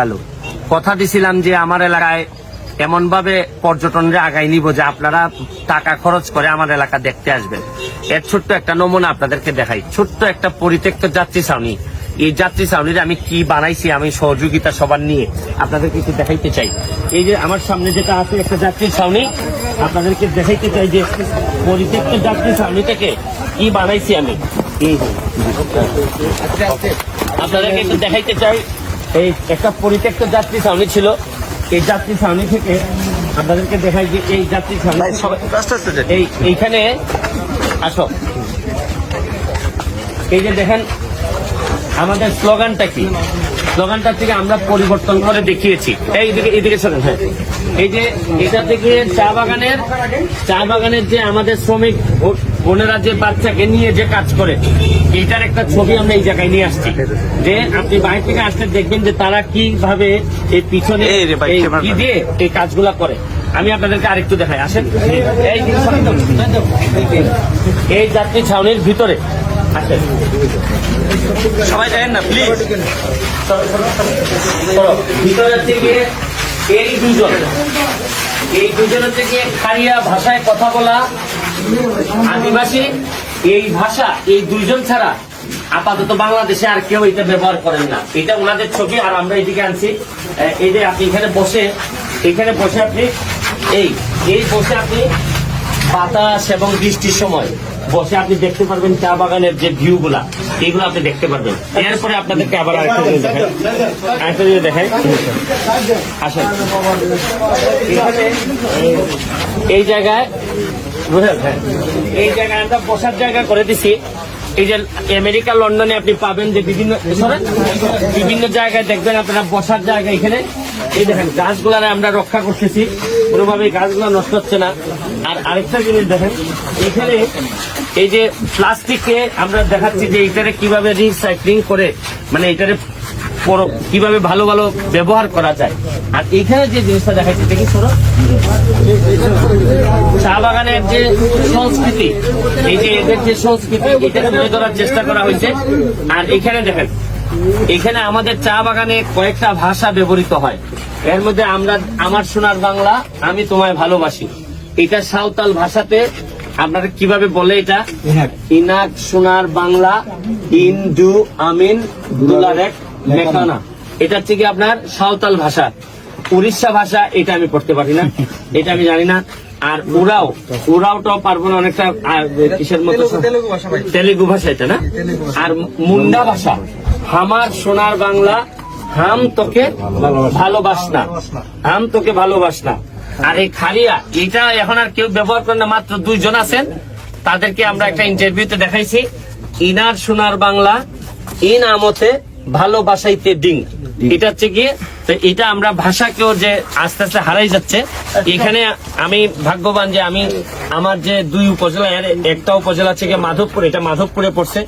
গেল কথা দিছিলাম যে আমার এলাকায় এমন ভাবে পর্যটনরা আগাই নিব যে আপনারা টাকা খরচ করে আমার এলাকা দেখতে আসবেন। এর ছোট্ট একটা নমুনা আপনাদেরকে দেখাই। ছোট্ট একটা পরিত্যক্ত যাত্রী ছাউনি। এই যাত্রী ছাউনির আমি কি বানাইছি, আমি সহযোগিতা সবার নিয়ে আপনাদেরকে একটু দেখাইতে চাই। এই যে আমার সামনে যেটা আছে, একটা যাত্রী ছাউনি। আপনাদেরকে দেখাইতে চাই যে পরিত্যক্ত যাত্রী ছাউনি থেকে কি বানাইছি আমি। আপনাদেরকে একটু দেখাইতে চাই। এই একটা পরিত্যক্ত যাত্রী ছাউনি ছিল। এই যাত্রী ছাউনি থেকে আপনাদেরকে দেখাই যে এই যাত্রী ছাউনি এই এইখানে আসো। এই যে দেখেন আমাদের স্লোগানটা কি? স্লোগানটা থেকে আমরা পরিবর্তন করে দেখিয়েছি। এই দিকে এইদিকে শোনেন হ্যাঁ। এই যে এটা থেকে চা বাগানের চা বাগানের যে আমাদের শ্রমিক ও- বোনেরা যে বাচ্চাকে নিয়ে যে কাজ করে এইটার একটা ছবি আমরা এই জায়গায় নিয়ে আসছি। যে আপনি বাইরে থেকে আসলে দেখবেন যে তারা কীভাবে এই পিছনে দিয়ে এই কাজগুলা করে। আমি আপনাদেরকে আরেকটু দেখাই আসেন। এই যাত্রী ছাউনির ভিতরে। আসেন। সবাই দেখেন না প্লিজ ভিতরের থেকে এই দুজন। এই দুজনের থেকে খারিয়া ভাষায় কথা বলা আদিবাসী, এই ভাষা, এই দুইজন ছাড়া আপাতত বাংলাদেশে আর কেউ এটা ব্যবহার করেন না। এটা ওনাদের ছবি, আর আমরা এদিকে আনছি। এই যে আপনি এখানে বসে এখানে বসে আপনি, এই এই বসে আপনি বাতাস এবং বৃষ্টির সময় বসে আপনি দেখতে পারবেন চা বাগানের যে ভিউ গুলা এগুলো আপনি দেখতে পারবেন। এরপরে আপনাদেরকে আবার আরেকটা জিনিস দেখাই। আরেকটা জিনিস দেখাই। আসেন। এই জায়গায়। এই জায়গায় আমরা বসার জায়গা করে দিছি। এই যে আমেরিকা, লন্ডনে আপনি পাবেন যে বিভিন্ন বিভিন্ন জায়গায় দেখবেন আপনারা বসার জায়গা এখানে। এই দেখেন, গাছগুলারে আমরা রক্ষা করতেছি। কোনোভাবে গাছগুলো নষ্ট হচ্ছে না। আর আরেকটা জিনিস দেখেন, এখানে এই যে প্লাস্টিককে আমরা দেখাচ্ছি যে এইটারে কীভাবে রিসাইক্লিং করে মানে এটারে কীভাবে ভালো ভালো ব্যবহার করা যায়। আর এখানে যে জিনিসটা দেখাচ্ছি, দেখি সরো চা বাগানের যে সংস্কৃতি, এই যে এদের যে সংস্কৃতি, এটা তুলে ধরার চেষ্টা করা হয়েছে। আর এখানে দেখেন, এখানে আমাদের চা বাগানে কয়েকটা ভাষা ব্যবহৃত হয়। এর মধ্যে আমরা আমার সোনার বাংলা, আমি তোমায় ভালোবাসি। এটা সাঁওতাল ভাষাতে আপনারা কীভাবে বলে এটা? ইনাক সোনার বাংলা ইন্দু আমিন দুলারেক মেকানা। এটা হচ্ছে কি আপনার সাঁওতাল ভাষা। উড়িষ্যা ভাষা এটা আমি পড়তে পারি না এটা আমি জানি না। আর উড়াও উড়াওটাও পারব না অনেকটা কিসের মতো তেলেগু ভাষা এটা না? আর মুন্ডা ভাষা। হামার সোনার বাংলা হাম তোকে ভালোবাসনা। হাম তোকে ভালোবাস না আর এই খালিয়া, এটা এখন আর কেউ ব্যবহার করে না, মাত্র দুইজন আছেন। তাদেরকে আমরা একটা ইন্টারভিউতে দেখাইছি। ইনার সোনার বাংলা, ইন আমতে ভালোবাসাইতে ডিং। এটা হচ্ছে গিয়ে, তো এটা আমরা ভাষাকেও যে আস্তে আস্তে হারাই যাচ্ছে। এখানে আমি ভাগ্যবান যে আমি, আমার যে দুই উপজেলা একটা উপজেলা থেকে মাধবপুর, এটা মাধবপুরে পড়ছে।